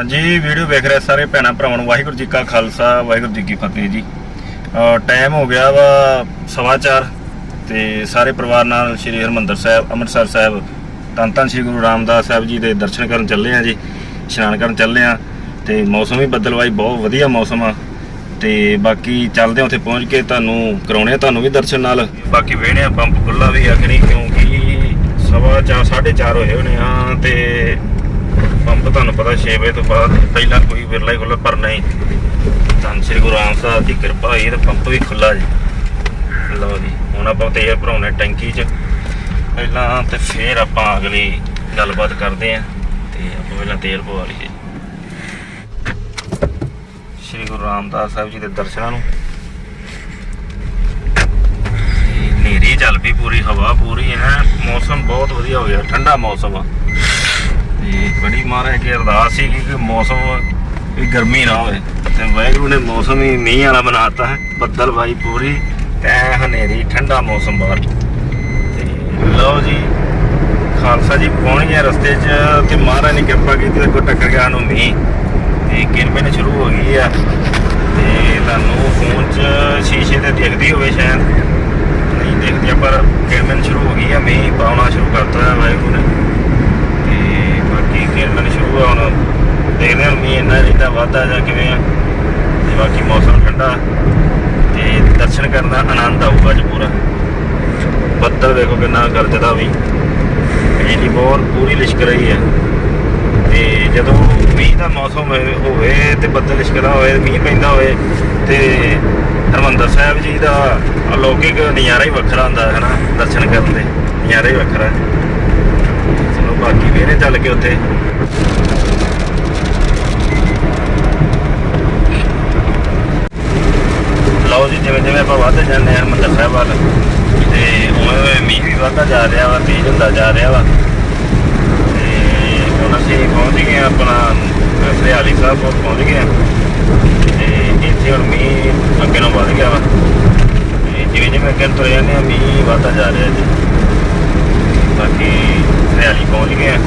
ਹਾਂਜੀ, ਵੀਡੀਓ ਵੇਖ ਰਹੇ ਸਾਰੇ ਭੈਣਾਂ ਭਰਾਵਾਂ ਨੂੰ। ਵਾਹਿਗੁਰੂ ਜੀ ਕਾ ਖਾਲਸਾ, ਵਾਹਿਗੁਰੂ ਜੀ ਕੀ ਫਤਿਹ ਜੀ। ਟਾਈਮ ਹੋ ਗਿਆ ਵਾ ਸਵਾ ਚਾਰ ਤੇ ਸਾਰੇ ਪਰਿਵਾਰ ਨਾਲ ਸ੍ਰੀ ਹਰਮੰਦਰ ਸਾਹਿਬ, ਅੰਮ੍ਰਿਤਸਰ ਸਾਹਿਬ, ਧੰਨ ਧੰਨ ਸ੍ਰੀ ਗੁਰੂ ਰਾਮਦਾਸ ਸਾਹਿਬ ਜੀ ਦੇ ਦਰਸ਼ਨ ਕਰਨ ਚੱਲੇ ਆ ਜੀ, ਇਸ਼ਨਾਨ ਕਰਨ ਚੱਲੇ ਆ ਤੇ ਮੌਸਮ ਵੀ ਬਦਲਵਾਈ, ਬਹੁਤ ਵਧੀਆ ਮੌਸਮ ਆ ਤੇ ਬਾਕੀ ਚੱਲਦੇ ਆ ਉੱਥੇ ਪਹੁੰਚ ਕੇ, ਤੁਹਾਨੂੰ ਕਰਾਉਣੇ ਆ, ਤੁਹਾਨੂੰ ਵੀ ਦਰਸ਼ਨ ਨਾਲ। ਬਾਕੀ ਵੇਹਣੇ ਆ, ਪੰਪ ਖੁੱਲਾ ਵੀ ਆ ਕਿ ਨਹੀਂ, ਕਿਉਂਕਿ ਸਵਾ ਚਾਰ 4:30 ਹੋਏ ਹੋਣੇ ਆ ਤੇ ਪੰਪ ਤੁਹਾਨੂੰ ਪਤਾ 6 ਵਜੇ ਤੋਂ ਬਾਅਦ ਪਹਿਲਾਂ ਕੋਈ ਵਿਰਲਾ ਹੀ ਖੁੱਲ੍ਹਾ, ਪਰ ਨਹੀਂ। ਧੰਨ ਸ੍ਰੀ ਗੁਰੂ ਰਾਮ ਸਾਹਿਬ ਦੀ ਕਿਰਪਾ ਹੋਈ ਤੇ ਪੰਪ ਵੀ ਖੁੱਲਾ ਜੀ। ਲਓ ਜੀ, ਹੁਣ ਆਪਾਂ ਤੇਲ ਭਰਾਉਣੇ ਟੈਂਕੀ 'ਚ। ਪਹਿਲਾਂ ਤੇ ਫੇਰ ਆਪਾਂ ਅਗਲੀ ਗੱਲਬਾਤ ਕਰਦੇ ਆਂ ਤੇ ਆਪਾਂ ਪਹਿਲਾਂ ਤੇਲ ਪਵਾ ਲਈਏ। ਸ੍ਰੀ ਗੁਰੂ ਰਾਮਦਾਸ ਸਾਹਿਬ ਜੀ ਦੇ ਦਰਸ਼ਨਾਂ ਨੂੰ। ਤੇ ਹਨੇਰੀ ਚੱਲ ਪਈ ਪੂਰੀ, ਹਵਾ ਪੂਰੀ ਹੈ, ਮੌਸਮ ਬਹੁਤ ਵਧੀਆ ਹੋ ਗਿਆ, ਠੰਡਾ ਮੌਸਮ ਆ। ਤੇ ਬੜੀ ਮਹਾਰਾਜ ਕੀ ਅਰਦਾਸ ਸੀ ਕਿ ਮੌਸਮ ਵੀ ਗਰਮੀ ਨਾ ਹੋਵੇ ਤੇ ਵਾਹਿਗੁਰੂ ਨੇ ਮੌਸਮ ਹੀ ਮੀਂਹ ਵਾਲਾ ਬਣਾਤਾ ਹੈ, ਬੱਦਲ ਬਾਈ ਪੂਰੀ ਤੇ ਹਨੇਰੀ, ਠੰਡਾ ਮੌਸਮ ਬਾਹਰ। ਤੇ ਲਓ ਜੀ, ਖਾਲਸਾ ਜੀ ਪਹੁੰਚ ਗਏ ਰਸਤੇ 'ਚ ਤੇ ਮਹਾਰਾਜ ਨੇ ਕਿਰਪਾ ਕੀਤੀ ਤੇ ਕੋ ਟੱਕਰ ਗਿਆ ਨੂੰ ਮੀਂਹ। ਤੇ ਕਿਰਪੇ ਨੇ ਸ਼ੁਰੂ ਹੋ ਗਈ ਆ। ਤੇ ਤੁਹਾਨੂੰ ਫੋਨ 'ਚ ਸ਼ੀਸ਼ੇ ਤੇ ਦਿਖਦੀ ਹੋਵੇ ਸ਼ਾਇਦ। ਨਹੀਂ ਦਿਖਦੀ ਪਰ ਕਿਰਮਨ ਸ਼ੁਰੂ ਹੋ ਗਈ ਆ, ਮੀਂਹ ਪਾਉਣਾ ਸ਼ੁਰੂ ਕਰਤਾ ਹੈ ਵਾਹਿਗੁਰੂ ਨੇ। ਬਾਕੀ ਕਿਰਮਨ ਸ਼ੁਰੂ ਆ ਹੁਣ। ਦੇਖਦੇ ਹਾਂ ਮੀਂਹ ਇੰਨਾ ਰਹਿੰਦਾ ਵਾਧਾ ਜਾਂ ਕਿਵੇਂ ਆ। ਤੇ ਬਾਕੀ ਮੌਸਮ ਠੰਡਾ। ਤੇ ਦਰਸ਼ਨ ਕਰਨ ਦਾ ਆਨੰਦ ਆਊਗਾ ਅੱਜ ਪੂਰਾ। ਬੱਦਲ ਦੇਖੋ ਕਿੰਨਾ ਗਰਜਦਾ ਵੀ। ਬਿਜਲੀ ਬਹੁਤ ਪੂਰੀ ਲਿਸ਼ਕ ਰਹੀ ਹੈ। ਤੇ ਜਦੋਂ ਮੀਂਹ ਦਾ ਮੌਸਮ ਹੋਵੇ- ਤੇ ਬੱਦਲ ਲਿਸ਼ਕਦਾ ਹੋਵੇ ਮੀਂਹ ਪੈਂਦਾ ਹੋਵੇ ਤੇ ਹਰਮੰਦਰ ਸਾਹਿਬ ਜੀ ਦਾ ਅਲੌਕਿਕ ਨਜ਼ਾਰਾ ਹੀ ਵੱਖਰਾ ਹੁੰਦਾ ਹੈ ਨਾ, ਦਰਸ਼ਨ ਕਰਨ ਦੇ। ਨਜ਼ਾਰਾ ਹੀ ਵੱਖਰਾ ਹੈ। ਬਾਕੀ ਵੇਰੇ ਚੱਲ ਕੇ ਉੱਥੇ। ਲਓ ਜੀ, ਜਿਵੇਂ ਜਿਵੇਂ ਆਪਾਂ ਵੱਧਦੇ ਜਾਂਦੇ ਹਾਂ, ਹਰਮੰਦਰ ਸਾਹਿਬ ਵੱਲ, ਤੇ ਉਵੇਂ ਉਵੇਂ ਮੀਂਹ ਵੀ ਵੱਧਦਾ ਜਾ ਰਿਹਾ ਵਾ, ਤੇਜ਼ ਹੁੰਦਾ ਜਾ ਰਿਹਾ ਵਾ। ਤੇ ਹੁਣ ਅਸੀਂ ਪਹੁੰਚ ਗਏ ਹਾਂ ਆਪਣਾ, ਹਰਿਆਲੀ ਸਾਹਿਬ ਕੋਲ ਪਹੁੰਚ ਗਏ ਹਾਂ। ਤੇ ਇੱਥੇ ਹੁਣ ਮੀਂਹ ਅੱਗੇ ਨੂੰ ਵੱਧ ਗਿਆ ਵਾ। ਤੇ ਜਿਵੇਂ ਜਿਵੇਂ ਅੱਗੇ ਨੂੰ ਤੁਰੇ ਜਾਂਦੇ ਹਾਂ, ਮੀਂਹ ਵੱਧਦਾ ਜਾ ਰਿਹਾ ਜੀ। ਬਾਕੀ ਹਰਿਆਲੀ ਪਹੁੰਚ ਗਏ ਹਾਂ।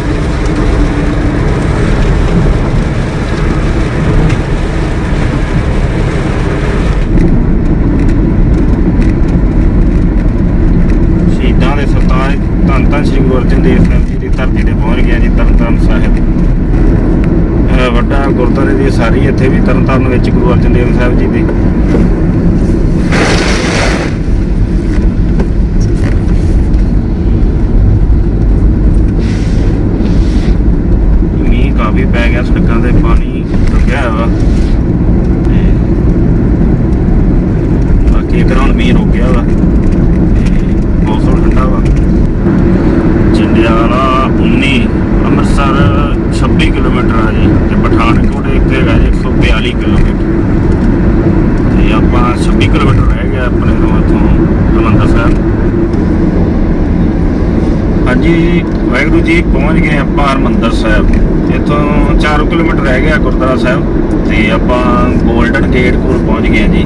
ਸ਼ਹੀਦਾਂ ਦੇ ਸਰਤਾਜ ਧੰਨ ਧੰਨ ਸ੍ਰੀ ਗੁਰੂ ਅਰਜਨ ਦੇਵ ਸਾਹਿਬ ਜੀ ਦੀ ਧਰਤੀ ਤੇ ਪਹੁੰਚ ਗਿਆ ਜੀ ਤਰਨਤਾਰਨ ਸਾਹਿਬ। ਅਹ ਵੱਡਾ ਗੁਰਦੁਆਰੇ ਦੀ ਸਾਰੀ ਇੱਥੇ ਵੀ ਤਰਨਤਾਰਨ ਵਿੱਚ ਗੁਰੂ ਅਰਜਨ ਦੇਵ ਸਾਹਿਬ ਜੀ ਦੇ ਮੀਂਹ ਕਾਫੀ ਪੈ ਗਿਆ ਸੜਕਾਂ ਤੇ ਪਾਣੀ ਰੁਕਿਆ ਹੋਇਆ ਵਾ ਤੇ ਬਾਕੀ ਇੱਕ ਹੁਣ ਮੀਂਹ ਰੁਕ ਗਿਆ ਵਾ ਤੇ ਮੌਸਮ ਠੰਡਾ ਵਾ ਜੰਡਿਆਲਾ 19 ਅੰਮ੍ਰਿਤਸਰ 26 ਕਿਲੋਮੀਟਰ ਆ ਜੀ ਤੇ ਪਠਾਨਕੋਟ ਇੱਕ ਹੈਗਾ ਜੀ 142 ਕਿਲੋਮੀਟਰ ਤੇ ਆਪਾਂ 26 ਕਿਲੋਮੀਟਰ ਰਹਿ ਗਿਆ ਆਪਣੇ ਤੋਂ ਇੱਥੋਂ ਹਰਿਮੰਦਰ ਸਾਹਿਬ ਜੀ ਵਾਹਿਗੁਰੂ ਜੀ, ਪਹੁੰਚ ਗਏ ਆਪਾਂ ਹਰਮੰਦਰ ਸਾਹਿਬ। ਇਥੋਂ 4 ਕਿਲੋਮੀਟਰ ਰਹਿ ਗਿਆ ਗੁਰਦੁਆਰਾ ਸਾਹਿਬ, ਤੇ ਆਪਾਂ 골ਡਨ ਗੇਟ ਕੋਲ ਪਹੁੰਚ ਗਏ ਜੀ।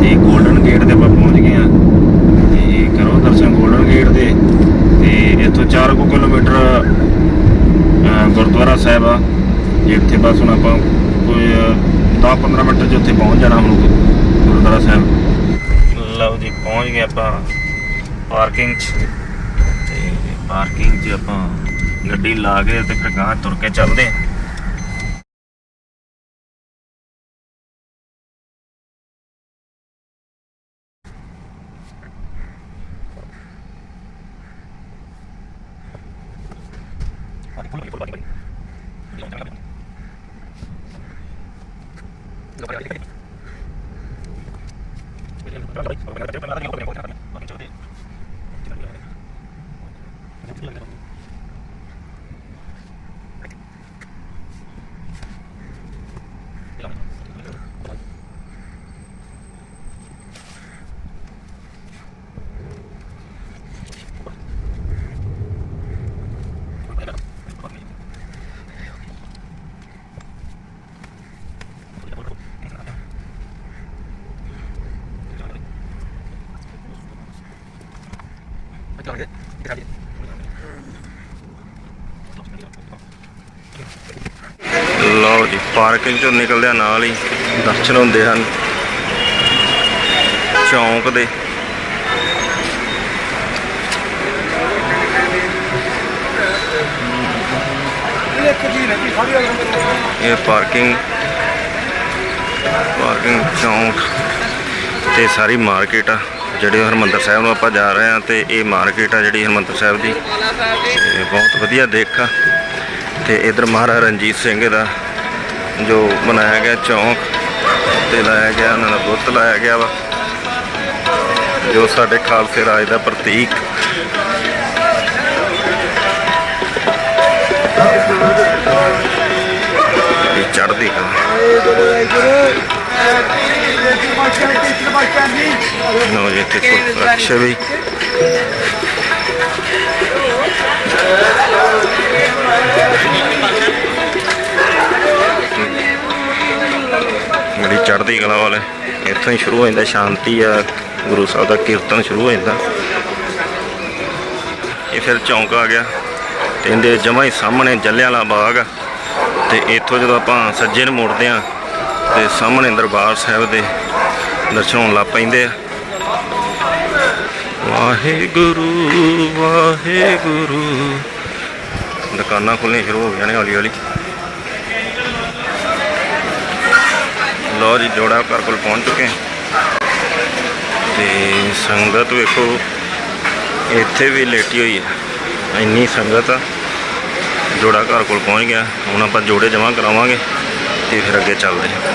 ਤੇ 골ਡਨ ਗੇਟ ਤੇ ਆਪਾਂ ਪਹੁੰਚ ਗਏ ਆ ਤੇ ਕਰੋ ਦਰਸ਼ਨ 골ਡਨ ਗੇਟ ਦੇ। ਤੇ ਇਥੋਂ 4 ਕਿਲੋਮੀਟਰ ਗੁਰਦੁਆਰਾ ਸਾਹਿਬ ਆ। ਜਿੱਥੇ ਬਸ ਹੁਣ ਆਪਾਂ ਕੋਈ 10-15 ਮਿੰਟ ਚ ਉੱਥੇ ਪਹੁੰਚ ਜਾਣਾ ਹੁਣ ਗੁਰਦੁਆਰਾ ਸਾਹਿਬ। ਲਓ ਜੀ, ਪਹੁੰਚ ਗਏ ਆਪਾਂ ਪਾਰਕਿੰਗ 'ਚ। ਪਾਰਕਿੰਗ 'ਚ ਆਪਾਂ ਗੱਡੀ ਲਾ ਕੇ ਤੇ ਫਿਰ ਗਾਂ ਤੁਰ ਕੇ ਚੱਲਦੇ ਹਾਂ। ਪਾਰਕਿੰਗ ਚੋਂ ਨਿਕਲਦਿਆਂ ਨਾਲ ਹੀ, ਦਰਸ਼ਨ ਹੁੰਦੇ ਹਨ। ਚੌਂਕ ਦੇ। ਇਹ ਪਾਰਕਿੰਗ ਪਾਰਕਿੰਗ ਚੌਂਕ ਤੇ ਸਾਰੀ ਮਾਰਕੀਟ ਆ, ਜਿਹੜੇ ਹਰਮੰਦਰ ਸਾਹਿਬ ਨੂੰ ਆਪਾਂ ਜਾ ਰਹੇ ਆ ਤੇ ਇਹ ਮਾਰਕੀਟ ਆ ਜਿਹੜੀ ਹਰਮੰਦਰ ਸਾਹਿਬ ਦੀ। ਬਹੁਤ ਵਧੀਆ ਦੇਖ ਆ। ਤੇ ਇਧਰ ਮਹਾਰਾਜਾ ਰਣਜੀਤ ਸਿੰਘ ਦਾ ਜੋ ਬਣਾਇਆ ਗਿਆ ਚੌਂਕ ਤੇ ਲਾਇਆ ਗਿਆ, ਉਹਨਾਂ ਦਾ ਬੁੱਤ ਲਾਇਆ ਗਿਆ ਵਾ, ਜੋ ਸਾਡੇ ਖਾਲਸੇ ਰਾਜ ਦਾ ਪ੍ਰਤੀਕ। ਇਹ ਚੜ੍ਹਦੀ ਕਲਾ। ਲਓ ਜੀ, ਇੱਥੇ ਕੋਈ ਰਕਸ਼ਾ ਵੀ। ਬੜੀ ਚੜ੍ਹਦੀ ਕਲਾ ਵਾਲੇ, ਇੱਥੋਂ ਹੀ ਸ਼ੁਰੂ ਹੋ ਜਾਂਦਾ, ਸ਼ਾਂਤੀ ਆ, ਗੁਰੂ ਸਾਹਿਬ ਦਾ ਕੀਰਤਨ ਸ਼ੁਰੂ ਹੋ ਜਾਂਦਾ। ਇਹ ਫਿਰ ਚੌਂਕ ਆ ਗਿਆ, ਤੇ ਇਹਦੇ ਜਮਾਂ ਹੀ ਸਾਹਮਣੇ ਜੱਲਿਆਂਵਾਲਾ ਬਾਗ ਆ, ਤੇ ਇੱਥੋਂ ਜਦੋਂ ਆਪਾਂ ਸੱਜੇ ਨੂੰ ਮੁੜਦੇ ਆ ਤੇ ਸਾਹਮਣੇ ਦਰਬਾਰ ਸਾਹਿਬ ਦੇ ਦਰਸ਼ਨ ਹੋਣ ਲੱਗ ਪੈਂਦੇ ਆ। ਵਾਹਿਗੁਰੂ ਵਾਹਿਗੁਰੂ। ਦੁਕਾਨਾਂ ਖੁੱਲ੍ਹਣੀਆਂ ਸ਼ੁਰੂ ਹੋ ਗਈਆਂ ਨੇ ਹੌਲੀ ਹੌਲੀ ਲੋ ਜੀ, ਜੋੜਾ ਘਰ ਕੋਲ ਪਹੁੰਚ ਚੁੱਕੇ ਹਾਂ। ਤੇ ਸੰਗਤ ਵੇਖੋ, ਇੱਥੇ ਵੀ ਲੇਟੀ ਹੋਈ ਹੈ। ਇੰਨੀ ਸੰਗਤ ਆ। ਜੋੜਾ ਘਰ ਕੋਲ ਪਹੁੰਚ ਗਿਆ। ਹੁਣ ਆਪਾਂ ਜੋੜੇ ਜਮ੍ਹਾਂ ਕਰਾਵਾਂਗੇ ਤੇ ਫਿਰ ਅੱਗੇ ਚੱਲਦੇ ਹਾਂ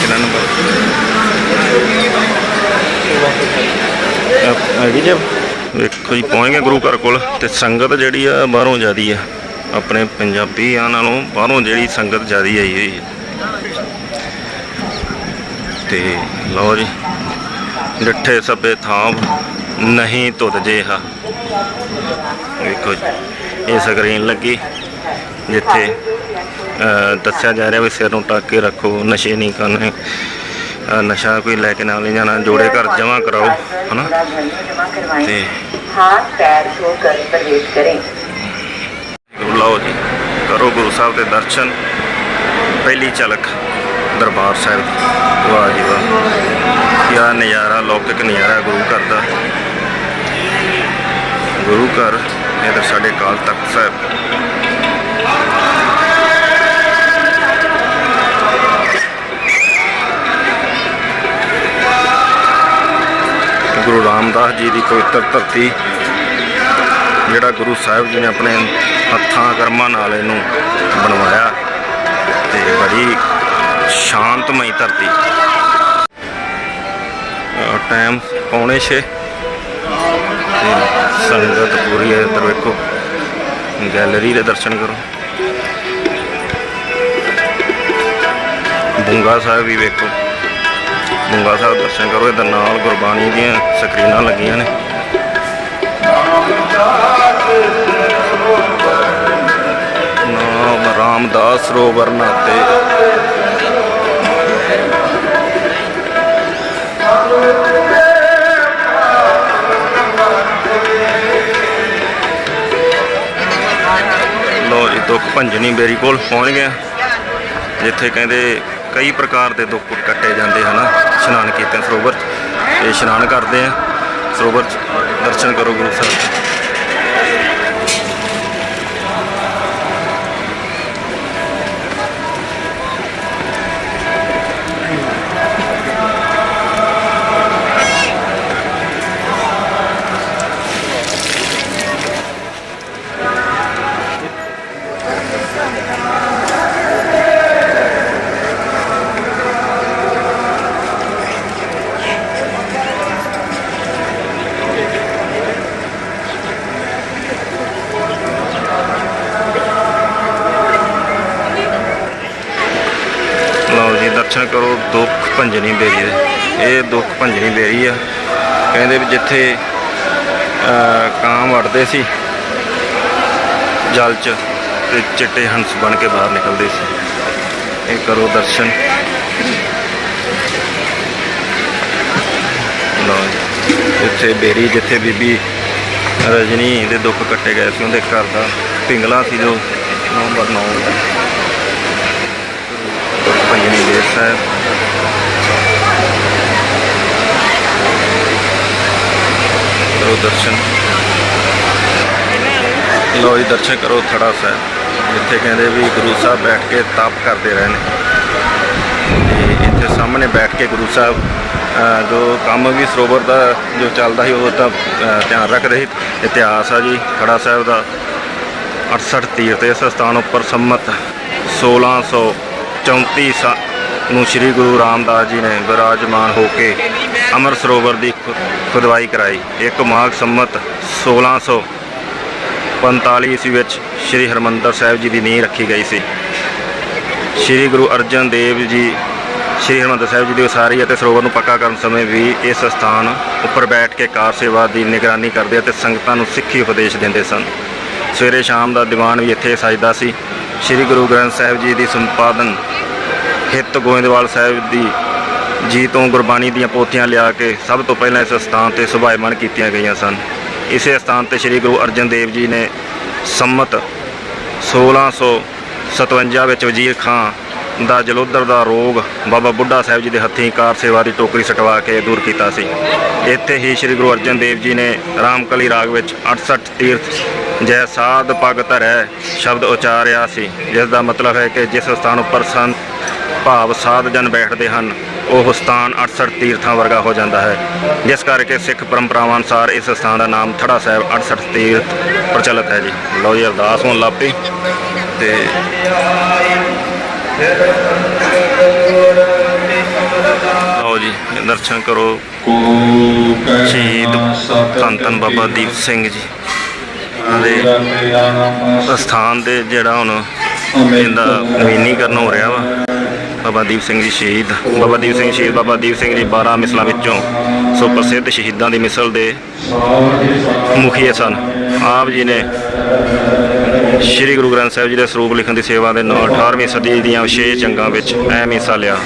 ਕਿੰਨਾ ਨੰਬਰ ਹੈਗੀ ਜੇ ਵੇਖੋ ਗੁਰੂ ਘਰ ਕੋਲ ਤੇ ਸੰਗਤ ਜਿਹੜੀ ਆ ਬਾਹਰੋਂ ਜ਼ਿਆਦੀ ਆ। ਆਪਣੇ ਪੰਜਾਬੀ ਆ ਨਾਲੋਂ ਬਾਹਰੋਂ ਜਿਹੜੀ ਸੰਗਤ ਜ਼ਿਆਦੀ ਆਈ ਹੋਈ ਹੈ ਤੇ ਲਓ ਜੀ, ਡਿੱਠੇ ਸਭੇ ਥਾਂ ਨਹੀਂ ਤੁਧ ਜੇਹਾ। ਵੇਖੋ ਜੀ, ਇਹ ਸਕਰੀਨ ਲੱਗੀ, ਜਿੱਥੇ ਦੱਸਿਆ ਜਾ ਰਿਹਾ ਵੀ ਸਿਰ ਨੂੰ ਟੱਕ ਕੇ ਰੱਖੋ, ਨਸ਼ੇ ਨਹੀਂ ਕਰਨੇ ਨਸ਼ਾ ਕੋਈ ਲੈ ਕੇ ਨਾਲ ਨਹੀਂ ਜਾਣਾ, ਜੋੜੇ ਘਰ ਜਮ੍ਹਾਂ ਕਰਾਓ, ਹਨਾ? ਤੇ हाथ पैर धोकर प्रवेश करें ਲਓ ਜੀ ਕਰੋ ਗੁਰੂ ਸਾਹਿਬ ਦੇ ਦਰਸ਼ਨ ਪਹਿਲੀ ਝਲਕ ਦਰਬਾਰ ਸਾਹਿਬ ਦੀ ਵਾਹ ਜੀ ਵਾਹ ਕੀ ਨਜ਼ਾਰਾ ਲੌਕਿਕ ਨਜ਼ਾਰਾ ਗੁਰੂ ਘਰ ਦਾ ਗੁਰੂ ਘਰ ਇਧਰ ਸਾਡੇ ਕਾਲ ਤਖਤ ਸਾਹਿਬ ਗੁਰੂ ਰਾਮਦਾਸ ਜੀ ਦੀ ਪਵਿੱਤਰ ਧਰਤੀ, ਜਿਹੜਾ ਗੁਰੂ ਸਾਹਿਬ ਜੀ ਨੇ ਆਪਣੇ ਹੱਥਾਂ ਕਰਮਾਂ ਨਾਲ ਇਹਨੂੰ ਬਣਵਾਇਆ ਤੇ ਬੜੀ ਸ਼ਾਂਤਮਈ ਧਰਤੀ। ਟਾਈਮ ਪੌਣੇ 6 ਤੇ ਸੰਗਤ ਪੂਰੀ ਹੈ, ਇੱਧਰ ਵੇਖੋ ਗੈਲਰੀ ਦੇ ਦਰਸ਼ਨ ਕਰੋ। ਬੁੰਗਾ ਸਾਹਿਬ ਵੀ ਵੇਖੋ। ਬੁੰਗਾ ਸਾਹਿਬ ਦਰਸ਼ਨ ਕਰੋ, ਇਹਦੇ ਨਾਲ ਗੁਰਬਾਣੀ ਦੀਆਂ ਸਕਰੀਨਾਂ ਲੱਗੀਆਂ ਨੇ। ਨਾਮ ਰਾਮਦਾਸ ਸਰੋਵਰ ਨਾਤੇ। ਲੋ ਜੀ, ਦੁੱਖ ਭੰਜਨੀ ਬੇਰੀ ਕੋਲ ਪਹੁੰਚ ਗਿਆ। ਜਿੱਥੇ ਕਹਿੰਦੇ ਕਈ ਪ੍ਰਕਾਰ ਦੇ ਦੁੱਖ ਕੱਟੇ ਜਾਂਦੇ ਹਨਾ। ਇਸ਼ਨਾਨ ਕੀਤੇ ਸਰੋਵਰ 'ਚ ਤੇ ਇਸ਼ਨਾਨ ਕਰਦੇ ਆ। ਸਰੋਵਰ 'ਚ ਦਰਸ਼ਨ ਕਰੋ ਗੁਰੂ ਸਾਹਿਬ। ਲਓ ਜੀ ਦਰਸ਼ਨ ਕਰੋ ਦੁੱਖ ਭੰਜਨੀ ਬੇਰੀ ਦੇ। ਇਹ ਦੁੱਖ ਭੰਜਨੀ ਬੇਰੀ ਆ। ਕਹਿੰਦੇ ਵੀ ਜਿੱਥੇ ਅਹ, ਕਾਂ ਵੜਦੇ ਸੀ ਜਲ 'ਚ ਤੇ ਚਿੱਟੇ ਹੰਸ ਬਣ ਕੇ ਬਾਹਰ ਨਿਕਲਦੇ ਸੀ। ਇਹ ਕਰੋ ਦਰਸ਼ਨ। ਲਓ ਜੀ। ਇੱਥੇ ਬੇਰੀ ਜਿੱਥੇ ਬੀਬੀ ਰਜਨੀ ਦੇ ਦੁੱਖ ਕੱਟੇ ਗਏ ਸੀ ਉਹਦੇ ਘਰ ਦਾ ਪਿੰਗਲਾ ਸੀ ਜੋ ਨਵੰਬਰ 9 ਦਾ ਪੰਜਨੀ ਦੇ ਸਾਹਿਬ ਕਰੋ ਦਰਸ਼ਨ ਲਓ ਜੀ ਦਰਸ਼ਨ ਕਰੋ ਥੜਾ ਸਾਹਿਬ ਜਿੱਥੇ ਕਹਿੰਦੇ ਵੀ ਗੁਰੂ ਸਾਹਿਬ ਬੈਠ ਕੇ ਤਪ ਕਰਦੇ ਰਹੇ ਨੇ ਤੇ ਇੱਥੇ ਸਾਹਮਣੇ ਬੈਠ ਕੇ ਗੁਰੂ ਸਾਹਿਬ ਜੋ ਕੰਮ ਵੀ ਸਰੋਵਰ ਦਾ ਜੋ ਚੱਲਦਾ ਸੀ, ਉਹ ਤਾਂ ਧਿਆਨ ਰੱਖ ਸੀ। ਇਤਿਹਾਸ ਆ ਜੀ, ਖੜਾ ਸਾਹਿਬ ਦਾ। 68 ਤੀਰਥ ਇਸ ਸਥਾਨ ਉੱਪਰ ਸੰਮਤ। 1634 ਸਾ- ਨੂੰ ਸ੍ਰੀ ਗੁਰੂ ਰਾਮਦਾਸ ਜੀ ਨੇ ਵਿਰਾਜਮਾਨ ਹੋ ਕੇ ਅਮਰ ਸਰੋਵਰ ਦੀ ਖੁ- ਖੁਦਵਾਈ ਕਰਾਈ। ਇੱਕ ਮਾਘ ਸੰਮਤ 1645 ਈਸਵੀ ਵਿੱਚ ਸ੍ਰੀ ਹਰਮੰਦਰ ਸਾਹਿਬ ਜੀ ਦੀ ਨੀਂਹ ਰੱਖੀ ਗਈ ਸੀ। ਸ੍ਰੀ ਗੁਰੂ ਅਰਜਨ ਦੇਵ ਜੀ, ਸ੍ਰੀ ਹਰਿਮੰਦਰ ਸਾਹਿਬ ਜੀ ਦੀ ਉਸਾਰੀ ਅਤੇ ਸਰੋਵਰ ਨੂੰ ਪੱਕਾ ਕਰਨ ਸਮੇਂ ਵੀ ਇਸ ਸਥਾਨ ਉੱਪਰ ਬੈਠ ਕੇ ਕਾਰ ਸੇਵਾ ਦੀ ਨਿਗਰਾਨੀ ਕਰਦੇ ਅਤੇ ਸੰਗਤਾਂ ਨੂੰ ਸਿੱਖੀ ਉਪਦੇਸ਼ ਦਿੰਦੇ ਸਨ। ਸਵੇਰੇ ਸ਼ਾਮ ਦਾ ਦੀਵਾਨ ਵੀ ਇੱਥੇ ਸਜਦਾ ਸੀ। ਸ੍ਰੀ ਗੁਰੂ ਗ੍ਰੰਥ ਸਾਹਿਬ ਜੀ ਦੀ ਸੰਪਾਦਨ ਹਿੱਤ ਗੋਇੰਦਵਾਲ ਸਾਹਿਬ ਦੀ ਜੀ ਤੋਂ ਗੁਰਬਾਣੀ ਦੀਆਂ ਪੋਥੀਆਂ ਲਿਆ ਕੇ ਸਭ ਤੋਂ ਪਹਿਲਾਂ ਇਸ ਸਥਾਨ ਤੇ ਸੁਭਾਇਮਾਨ ਕੀਤੀਆਂ ਗਈਆਂ ਸਨ। ਇਸੇ ਸਥਾਨ ਤੇ ਸ੍ਰੀ ਗੁਰੂ ਅਰਜਨ ਦੇਵ ਜੀ ਨੇ ਸੰਮਤ 1657 ਵਿੱਚ ਵਜ਼ੀਰ ਖਾਂ ਦਾ ਜਲੋਦਰ ਦਾ ਰੋਗ ਬਾਬਾ ਬੁੱਢਾ ਸਾਹਿਬ ਜੀ ਦੇ ਹੱਥੀਂ ਕਾਰ ਸੇਵਾ ਦੀ ਟੋਕਰੀ ਸਟਵਾ ਕੇ ਦੂਰ ਕੀਤਾ ਸੀ। ਇੱਥੇ ਹੀ ਸ੍ਰੀ ਗੁਰੂ ਅਰਜਨ ਦੇਵ ਜੀ ਨੇ ਰਾਮਕਲੀ ਰਾਗ ਵਿੱਚ 68 ਤੀਰਥ ਜੈ ਸਾਧ ਪਗ ਧਰੈ ਸ਼ਬਦ ਉਚਾਰਿਆ ਸੀ, ਜਿਸ ਦਾ ਮਤਲਬ ਹੈ ਕਿ ਜਿਸ ਸਥਾਨ ਉੱਪਰ ਸੰਤ ਭਾਵ ਸਾਧ ਜਨ ਬੈਠਦੇ ਹਨ, ਉਹ ਸਥਾਨ 68 ਤੀਰਥਾਂ ਵਰਗਾ ਹੋ ਜਾਂਦਾ ਹੈ। ਜਿਸ ਕਰਕੇ ਸਿੱਖ ਪਰੰਪਰਾਵਾਂ ਅਨੁਸਾਰ ਇਸ ਸਥਾਨ ਦਾ ਨਾਮ ਥੜਾ ਸਾਹਿਬ 68 ਤੀਰਥ ਪ੍ਰਚਲਿਤ ਹੈ ਜੀ। ਲਓ ਜੀ, ਅਰਦਾਸ ਹੋਣ ਲੱਗ ਪਈ। ਤੇ ਲਓ ਜੀ, ਦਰਸ਼ਨ ਕਰੋ। ਸ਼ਹੀਦ ਧੰਨ ਧੰਨ ਬਾਬਾ ਦੀਪ ਸਿੰਘ ਜੀ। ਉਹਨਾਂ ਦੇ ਸਥਾਨ ਦੇ ਜਿਹੜਾ ਹੁਣ ਇਹਦਾ ਨਵੀਨੀਕਰਨ ਹੋ ਰਿਹਾ ਵਾ ਬਾਬਾ ਦੀਪ ਸਿੰਘ ਜੀ ਸ਼ਹੀਦ। ਬਾਬਾ ਦੀਪ ਸਿੰਘ ਸ਼ਹੀਦ, ਬਾਬਾ ਦੀਪ ਸਿੰਘ ਜੀ 12 ਮਿਸਲਾਂ ਵਿੱਚੋਂ ਸੋ ਪ੍ਰਸਿੱਧ ਸ਼ਹੀਦਾਂ ਦੀ ਮਿਸਲ ਦੇ ਮੁਖੀ ਸਨ। ਆਪ ਜੀ ਨੇ ਸ਼੍ਰੀ ਗੁਰੂ ਗ੍ਰੰਥ ਸਾਹਿਬ ਜੀ ਦੇ ਸਰੂਪ ਲਿਖਣ ਦੀ ਸੇਵਾ ਦੇ ਨਾਲ 18ਵੀਂ ਸਦੀ ਦੀਆਂ ਵਿਸ਼ੇਸ਼ ਜੰਗਾਂ ਵਿੱਚ ਅਹਿਮ ਹਿੱਸਾ ਲਿਆ।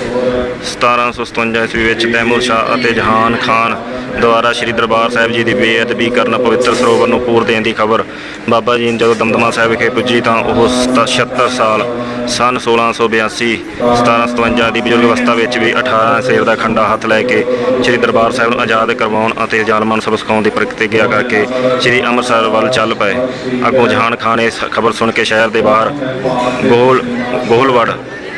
1757 ਈਸਵੀ ਵਿੱਚ ਤੈਮੂਰ ਸ਼ਾਹ ਅਤੇ ਜਹਾਨ ਖਾਨ ਦੁਆਰਾ ਸ਼੍ਰੀ ਦਰਬਾਰ ਸਾਹਿਬ ਜੀ ਦੀ ਬੇਅਦਬੀ ਕਰਨ ਪਵਿੱਤਰ ਸਰੋਵਰ ਨੂੰ ਪੂਰ ਦੇਣ ਦੀ ਖਬਰ ਬਾਬਾ ਜੀ ਨੂੰ ਜਦੋਂ ਦਮਦਮਾ ਸਾਹਿਬ ਵਿਖੇ ਪੁੱਜੀ ਤਾਂ ਉਹ 76 ਸਾਲ ਸਨ 1682 1757 ਦੀ ਬਜ਼ੁਰਗ ਅਵਸਥਾ ਵਿੱਚ ਵੀ 18 ਸੇਵ ਦਾ ਖੰਡਾ ਹੱਥ ਲੈ ਕੇ ਸ਼੍ਰੀ ਦਰਬਾਰ ਸਾਹਿਬ ਨੂੰ ਆਜ਼ਾਦ ਕਰਵਾਉਣ ਅਤੇ ਜ਼ਾਲਮਾਂ ਨੂੰ ਦੀ ਪ੍ਰਤੀਗਿਆ ਕਰਕੇ ਸ਼੍ਰੀ ਅੰਮ੍ਰਿਤਸਰ ਵੱਲ ਚੱਲ ਪਏ। ਅੱਗੋਂ ਜਹਾਨ ਖਾਨ ਨੇ ਇਸ ਖਬਰ ਸੁਣ ਕੇ ਸ਼ਹਿਰ ਦੇ ਬਾਹਰ ਗੋਲ ਗੋਲਵੜ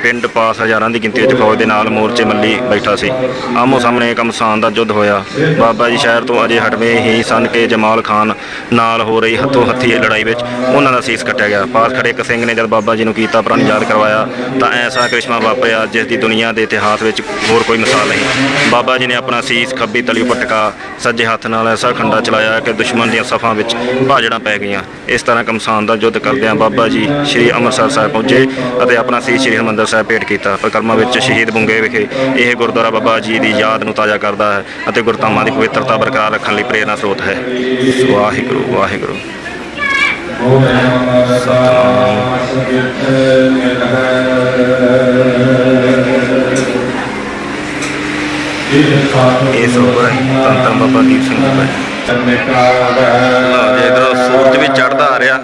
ਪਿੰਡ ਪਾਸ ਹਜ਼ਾਰਾਂ ਦੀ ਗਿਣਤੀ ਵਿੱਚ ਫੌਜ ਦੇ ਨਾਲ ਮੋਰਚੇ ਮੱਲੀ ਬੈਠਾ ਸੀ। ਆਮੋ ਸਾਹਮਣੇ ਕਮਸਾਨ ਦਾ ਯੁੱਧ ਹੋਇਆ। ਬਾਬਾ ਜੀ ਸ਼ਹਿਰ ਤੋਂ ਅਜੇ ਹਟਵੇਂ ਹੀ ਸਨ ਕਿ ਜਮਾਲ ਖਾਨ ਨਾਲ ਹੋ ਰਹੀ ਹੱਥੋਂ ਹੱਥੀ ਲੜਾਈ ਵਿੱਚ ਉਹਨਾਂ ਦਾ ਸੀਸ ਕੱਟਿਆ ਗਿਆ। ਪਾਸ ਖੜੇ ਇੱਕ ਸਿੰਘ ਨੇ ਜਦ ਬਾਬਾ ਜੀ ਨੂੰ ਕੀਤਾ ਪ੍ਰਣ ਯਾਦ ਕਰਵਾਇਆ, ਤਾਂ ਐਸਾ ਕ੍ਰਿਸ਼ਮਾ ਵਾਪਰਿਆ ਜਿਸ ਦੀ ਦੁਨੀਆ ਦੇ ਇਤਿਹਾਸ ਵਿੱਚ ਹੋਰ ਕੋਈ ਮਿਸਾਲ ਨਹੀਂ। ਬਾਬਾ ਜੀ ਨੇ ਆਪਣਾ ਸੀਸ ਖੱਬੀ ਤਲੀ ਪਟਕਾ ਸੱਜੇ ਹੱਥ ਨਾਲ ਐਸਾ ਖੰਡਾ ਚਲਾਇਆ ਕਿ ਦੁਸ਼ਮਣ ਦੀਆਂ ਸਫਾਂ ਵਿੱਚ ਭਾਜੜਾਂ ਪੈ ਗਈਆਂ। ਇਸ ਤਰ੍ਹਾਂ ਕਮਸਾਨ ਦਾ ਯੁੱਧ ਕਰਦਿਆਂ ਬਾਬਾ ਜੀ ਸ੍ਰੀ ਅੰਮ੍ਰਿਤਸਰ ਸਾਹਿਬ ਪਹੁੰਚੇ ਅਤੇ ਆਪਣਾ ਸੀਸ ਸ੍ਰੀ ਹਰਿਮੰਦਰ ਸਾਹਿਬ ਭੇਟ ਕੀਤਾ। ਪਰਿਕਰਮਾ ਵਿੱਚ ਸ਼ਹੀਦ ਬੁੰਗੇ ਵਿਖੇ ਇਹ ਗੁਰਦੁਆਰਾ ਬਾਬਾ ਜੀ ਦੀ ਯਾਦ ਨੂੰ ਤਾਜ਼ਾ ਕਰਦਾ ਹੈ ਅਤੇ ਗੁਰਧਾਮਾਂ ਦੀ ਪਵਿੱਤਰਤਾ ਬਰਕਰਾਰ ਰੱਖਣ ਲਈ ਪ੍ਰੇਰਨਾ ਸਰੋਤ ਹੈ। ਵਾਹਿਗੁਰੂ ਵਾਹਿਗੁਰੂ। ਇਹ ਧੰਨ ਧੰਨ ਬਾਬਾ ਦੀਪ ਸਿੰਘ ਜੀ ਦਾ। ਸੂਰਜ ਵੀ ਚੜ੍ਹਦਾ ਆ ਰਿਹਾ।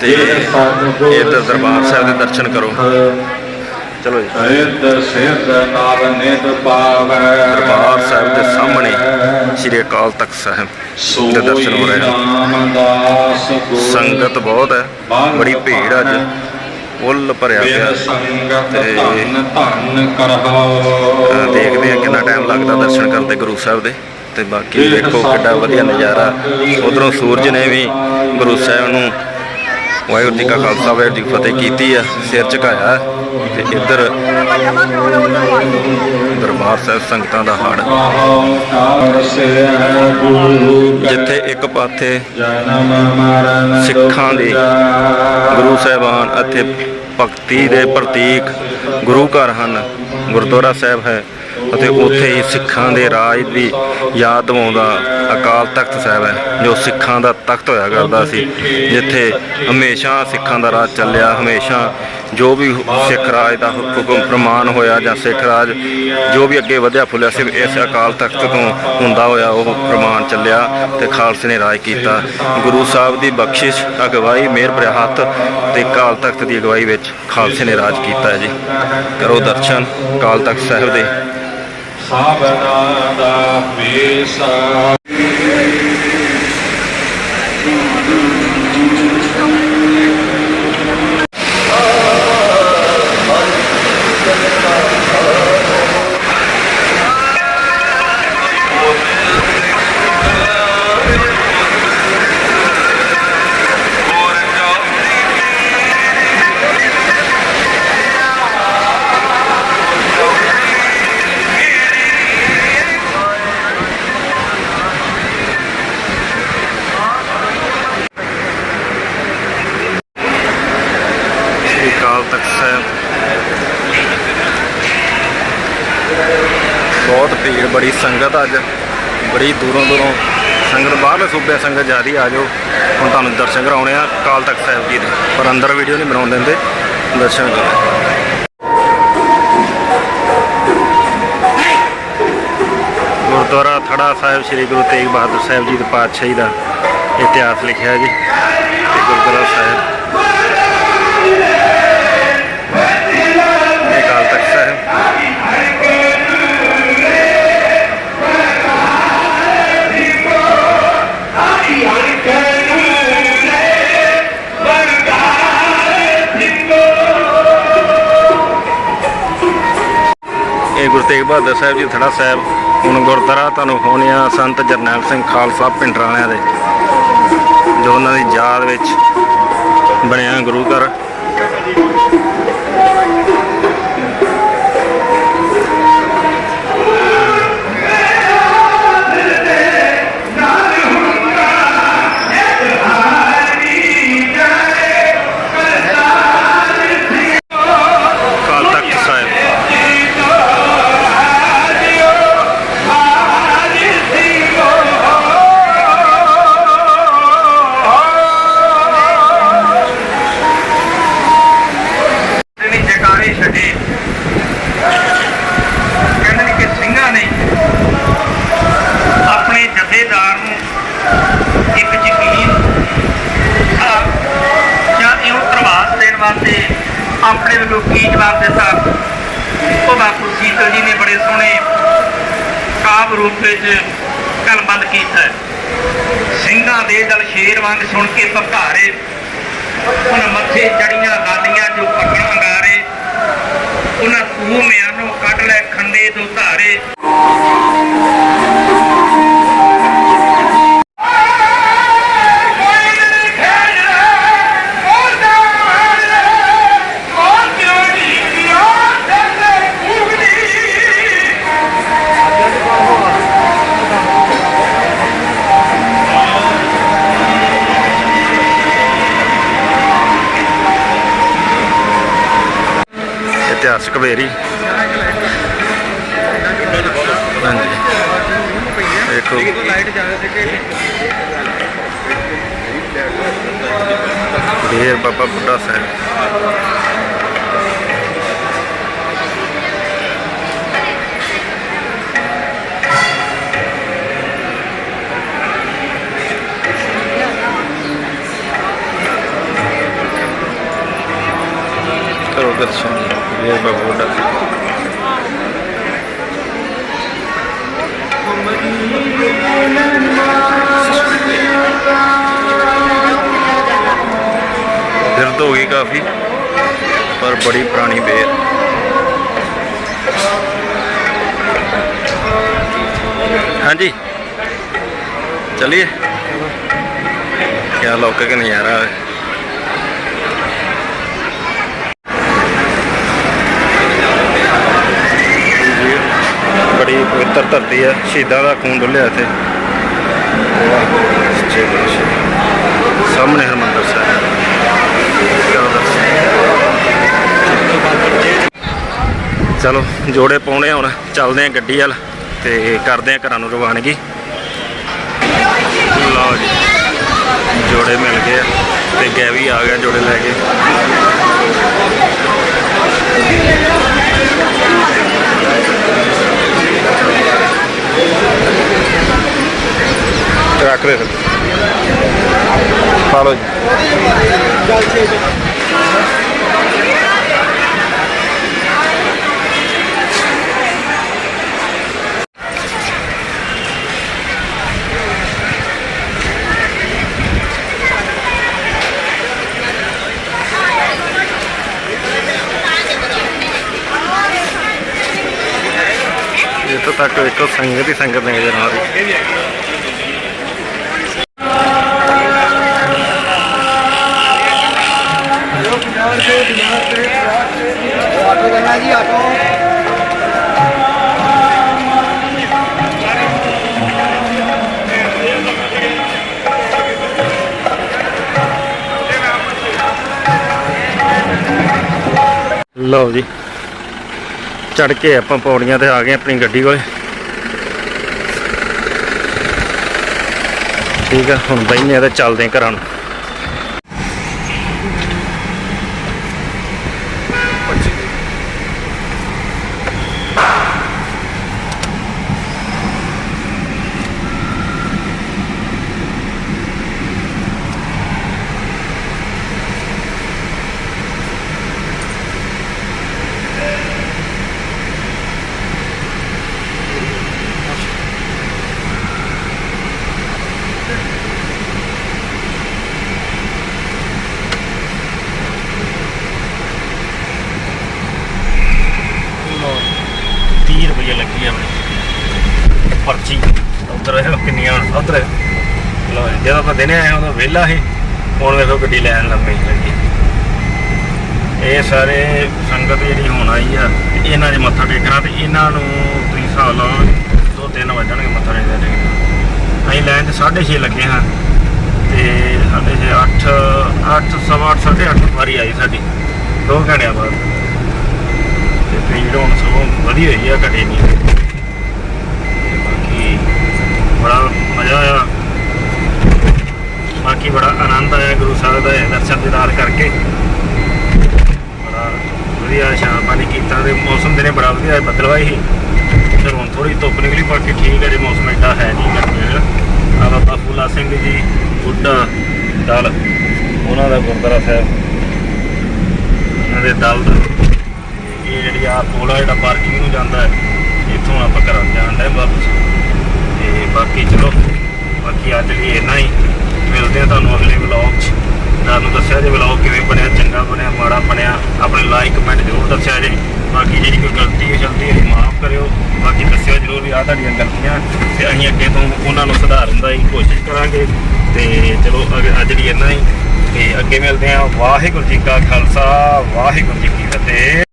ਤੇ ਇਧਰ ਦਰਬਾਰ ਸਾਹਿਬ ਦੇ ਦਰਸ਼ਨ ਕਰੋ। ਚਲੋ ਜੀ। ਸਿੱਧ ਸਿੱਧ ਨਾਮ ਨਿਤ ਪਾਵੈ। ਦਰਬਾਰ ਸਾਹਿਬ ਦੇ ਸਾਹਮਣੇ ਸ੍ਰੀ ਅਕਾਲ ਤਖਤ ਸਾਹਿਬ ਦੇ ਦਰਸ਼ਨ ਹੋ ਰਹੇ ਹਨ। ਸੰਗਤ ਬਹੁਤ ਹੈ। ਬੜੀ ਭੀੜ ਅੱਜ। ਫੁੱਲ ਭਰਿਆ ਪਿਆ। ਤੇ ਧਨ ਧਨ ਕਰਹੁ। ਦੇਖਦੇ ਆ ਕਿੰਨਾ ਟਾਈਮ ਲੱਗਦਾ ਦਰਸ਼ਨ ਕਰਦੇ ਗੁਰੂ ਸਾਹਿਬ ਦੇ। ਤੇ ਬਾਕੀ ਦੇਖੋ ਕਿੱਡਾ ਵਧੀਆ ਨਜ਼ਾਰਾ। ਉਧਰੋਂ ਸੂਰਜ ਨੇ ਵੀ ਗੁਰੂ ਸਾਹਿਬ ਨੂੰ ਵਾਹਿਗੁਰੂ ਜੀ ਕਾ ਖਾਲਸਾ, ਵਾਹਿਗੁਰੂ ਜੀ ਫਤਿਹ ਕੀਤੀ ਆ, ਸਿਰ ਝੁਕਾਇਆ ਤੇ ਇੱਧਰ ਦਰਬਾਰ ਸਾਹਿਬ ਸੰਗਤਾਂ ਦਾ ਹੜ। ਜਿੱਥੇ ਇੱਕ ਪਾਸੇ ਸਿੱਖਾਂ ਦੇ ਗੁਰੂ ਸਾਹਿਬਾਨ ਅਤੇ ਭਗਤੀ ਦੇ ਪ੍ਰਤੀਕ ਗੁਰੂ ਘਰ ਹਨ, ਗੁਰਦੁਆਰਾ ਸਾਹਿਬ ਹੈ। ਅਤੇ ਉੱਥੇ ਹੀ ਸਿੱਖਾਂ ਦੇ ਰਾਜ ਦੀ ਯਾਦ ਦਿਵਾਉਂਦਾ ਅਕਾਲ ਤਖਤ ਸਾਹਿਬ ਹੈ, ਜੋ ਸਿੱਖਾਂ ਦਾ ਤਖਤ ਹੋਇਆ ਕਰਦਾ ਸੀ, ਜਿੱਥੇ ਹਮੇਸ਼ਾ ਸਿੱਖਾਂ ਦਾ ਰਾਜ ਚੱਲਿਆ, ਹਮੇਸ਼ਾ ਜੋ ਵੀ ਸਿੱਖ ਰਾਜ ਦਾ ਹੁਕਮ ਪ੍ਰਮਾਣ ਹੋਇਆ ਜਾਂ ਸਿੱਖ ਰਾਜ ਜੋ ਵੀ ਅੱਗੇ ਵਧਿਆ ਫੁੱਲਿਆ ਸੀ, ਇਸ ਅਕਾਲ ਤਖਤ ਤੋਂ ਹੁੰਦਾ ਹੋਇਆ ਉਹ ਪ੍ਰਮਾਣ ਚੱਲਿਆ ਤੇ ਖਾਲਸੇ ਨੇ ਰਾਜ ਕੀਤਾ। ਗੁਰੂ ਸਾਹਿਬ ਦੀ ਬਖਸ਼ਿਸ਼, ਅਗਵਾਈ, ਮਿਹਰ ਭਰਿਆ ਹੱਥ ਤੇ ਅਕਾਲ ਤਖਤ ਦੀ ਅਗਵਾਈ ਵਿੱਚ ਖਾਲਸੇ ਨੇ ਰਾਜ ਕੀਤਾ ਹੈ ਜੀ। ਕਰੋ ਦਰਸ਼ਨ ਅਕਾਲ ਤਖਤ ਸਾਹਿਬ ਦੇ। ਸਾਬਨਾ ਦਾ ਵੇਸਾ ਸੰਗਤ ਅੱਜ ਬੜੀ ਦੂਰੋਂ ਦੂਰੋਂ ਸੰਗਤ, ਬਾਹਰਲੇ ਸੂਬਿਆਂ ਸੰਗਤ ਜ਼ਿਆਦੀ ਆ ਜਾਓ। ਹੁਣ ਤੁਹਾਨੂੰ ਦਰਸ਼ਨ ਕਰਾਉਣੇ ਆ ਅਕਾਲ ਤਖਤ ਸਾਹਿਬ ਜੀ ਦੇ। ਪਰ ਅੰਦਰ ਵੀਡੀਓ ਨਹੀਂ ਬਣਾਉਣ ਦਿੰਦੇ। ਦਰਸ਼ਨ ਕਰੋ। ਗੁਰਦੁਆਰਾ ਥੜਾ ਸਾਹਿਬ, ਸ੍ਰੀ ਗੁਰੂ ਤੇਗ ਬਹਾਦਰ ਸਾਹਿਬ ਜੀ ਦੇ ਪਾਤਸ਼ਾਹੀ ਦਾ ਇਤਿਹਾਸ ਲਿਖਿਆ ਜੀ। ਤੇ ਗੁਰਦੁਆਰਾ ਸਾਹਿਬ। ਇਹ ਅਕਾਲ ਤਖਤ ਸਾਹਿਬ। ਤੇਗ ਬਹਾਦਰ ਸਾਹਿਬ ਜੀ, ਥੜਾ ਸਾਹਿਬ, ਹੁਣ ਗੁਰਦੁਆਰਾ ਤੁਹਾਨੂੰ ਹੋਣੇ ਆ ਸੰਤ ਜਰਨੈਲ ਸਿੰਘ ਖਾਲਸਾ ਪਿੰਡ ਵਾਲਿਆਂ ਦੇ, ਜੋ ਉਹਨਾਂ ਦੀ ਯਾਦ ਵਿੱਚ ਬਣਿਆ ਗੁਰੂ ਘਰ। strawberry ਹੋਊਗਾ ਬੋਰਡ ਦਰਦ ਹੋ ਗਈ ਕਾਫੀ, ਪਰ ਬੜੀ ਪੁਰਾਣੀ ਬੇਰ। ਹਾਂਜੀ। ਚਲਿਏ। क्या लौके का नज़ारा है ਧਰਤੀ ਹੈ ਸ਼ਹੀਦਾਂ ਦਾ ਖੂਨ ਡੁੱਲਿਆ ਇੱਥੇ। ਸੱਚੇ ਪਾਤਸ਼ਾਹ। ਸਾਹਮਣੇ ਹਰਮੰਦਰ ਸਾਹਿਬ। ਚਲੋ, ਜੋੜੇ ਪਾਉਣੇ ਹੁਣ। ਚੱਲਦੇ ਆ ਗੱਡੀ ਵੱਲ ਤੇ ਕਰਦੇ ਆ ਘਰਾਂ ਨੂੰ ਰਵਾਨਗੀ। ਲਓ ਜੀ, ਜੋੜੇ ਮਿਲ ਗਏ ਆ ਤੇ ਗੈਵੀ ਆ ਗਿਆ ਜੋੜੇ ਲੈ ਕੇ। ਰੱਖ ਦੇ ਪਾ ਲਓ ਜੀ। ਇੱਥੋਂ ਤੱਕ ਵੇਖੋ ਸੰਗਤ ਹੀ ਸੰਗਤ ਨਜ਼ਰ ਆ ਰਹੀ ਚੜ ਕੇ ਆਪਾਂ ਪੌੜੀਆਂ ਤੇ ਆ ਗਏ ਆਪਣੀ ਗੱਡੀ ਕੋਲੇ। ਠੀਕ ਆ, ਹੁਣ ਬੈਠਨੇ ਆ ਤੇ ਚੱਲਦੇ ਆ ਘਰਾਂ ਨੂੰ ਤੀਹ ਰੁਪਏ ਲੱਗੀ ਆ ਆਪਣੀ ਪਰਚੀ ਉਧਰ ਹੈ ਕਿੰਨੀਆਂ ਉਧਰ ਲਓ ਜਦੋਂ ਆਪਾਂ ਦਿਨੇ ਆਏ ਉਦੋਂ ਵਿਹਲਾ ਸੀ। ਹੁਣ ਵੇਖੋ ਗੱਡੀ ਲੈਣ ਲੰਮੀ ਲੱਗੀ ਇਹ ਸਾਰੇ ਸੰਗਤ ਜਿਹੜੀ ਹੁਣ ਆਈ ਆ ਤੇ ਇਹਨਾਂ 'ਚ ਮੱਥਾ ਟੇਕਣਾ ਤੇ ਇਹਨਾਂ ਨੂੰ ਤੁਸੀਂ ਹਿਸਾਬ ਲਾਓ, ਦੋ ਤਿੰਨ ਵਜਣਗੇ ਮੱਥਾ ਟੇਕਦੇ ਟੇਕਦੇ ਅਸੀਂ ਲੈਣ 'ਚ 6:30 ਲੱਗੇ ਹਾਂ ਤੇ ਸਾਡੇ 8 8 ਸਵਾ 8 8:30 ਵਾਰੀ ਆਈ ਸਾਡੀ, ਦੋ ਘੰਟਿਆਂ ਬਾਅਦ। ਤੇ ਭੀੜ ਹੁਣ ਸਗੋਂ ਵਧੀਆ ਹੋਈ ਆ, ਘਟੇ ਨਹੀਂ ਬਾਕੀ ਬੜਾ ਮਜ਼ਾ ਆਇਆ। ਬਾਕੀ ਬੜਾ ਆਨੰਦ ਆਇਆ, ਗੁਰੂ ਸਾਹਿਬ ਦਾ ਦਰਸ਼ਨ ਦੀਦਾਰ ਕਰਕੇ। ਬੜਾ ਵਧੀਆ ਸ਼ਾਮ ਪਾਣੀ ਕੀਤਾ ਤੇ ਮੌਸਮ ਦਿਨੇ ਬੜਾ ਵਧੀਆ ਬਦਲਵਾਈ ਸੀ। ਫਿਰ ਹੁਣ ਥੋੜੀ ਧੁੱਪ ਨਿਕਲੀ, ਬਾਕੀ ਠੀਕ ਹੈ ਜੇ, ਮੌਸਮ ਇੱਡਾ ਹੈ ਨਹੀਂ ਗਰਮੀ ਵਾਲਾ ਆ ਬਾਬਾ ਫੂਲਾ ਸਿੰਘ ਜੀ, ਬੁੱਢਾ ਦਲ, ਉਹਨਾਂ ਦਾ ਗੁਰਦੁਆਰਾ ਸਾਹਿਬ। ਉਹਨਾਂ ਦੇ ਦਲ ਦਾ। ਇਹ ਜਿਹੜੀ ਆ ਪੁਲ ਜਿਹੜਾ ਪਾਰਕਿੰਗ ਨੂੰ ਜਾਂਦਾ ਹੈ, ਇੱਥੋਂ ਆਪਾਂ ਘਰਾਂ ਨੂੰ ਜਾਣ ਦਾ ਵਾਪਸ। ਤੇ ਬਾਕੀ ਚਲੋ, ਬਾਕੀ ਅੱਜ ਲਈ ਇੰਨਾ ਹੀ। ਮਿਲਦੇ ਆ ਤੁਹਾਨੂੰ ਅਗਲੇ ਵਲੌਗ 'ਚ। ਤੁਹਾਨੂੰ ਦੱਸਿਆ ਜੇ ਵਲੌਗ ਕਿਵੇਂ ਬਣਿਆ, ਚੰਗਾ ਬਣਿਆ, ਮਾੜਾ ਬਣਿਆ, ਆਪਣੇ ਲਾਈਕ ਕਮੈਂਟ ਜ਼ਰੂਰ ਦੱਸਿਆ ਜੇ। ਬਾਕੀ ਜਿਹੜੀ ਕੋਈ ਗਲਤੀ ਹੋ ਜਾਂਦੀ ਹੈ ਮਾਫ ਕਰਿਓ। ਬਾਕੀ ਦੱਸਿਓ ਜ਼ਰੂਰ ਵੀ ਆ ਤੁਹਾਡੀਆਂ ਗਲਤੀਆਂ, ਤੇ ਅਸੀਂ ਅੱਗੇ ਤੋਂ ਉਹਨਾਂ ਨੂੰ ਸੁਧਾਰਨ ਦਾ ਹੀ ਕੋਸ਼ਿਸ਼ ਕਰਾਂਗੇ। ਤੇ ਚਲੋ, ਅਗ- ਅੱਜ ਲਈ ਇੰਨਾ ਹੀ। ਤੇ ਅੱਗੇ ਮਿਲਦੇ ਆ ਵਾਹਿਗੁਰੂ ਜੀ ਕਾ ਖਾਲਸਾ, ਵਾਹਿਗੁਰੂ ਜੀ ਕੀ ਫਤਿਹ।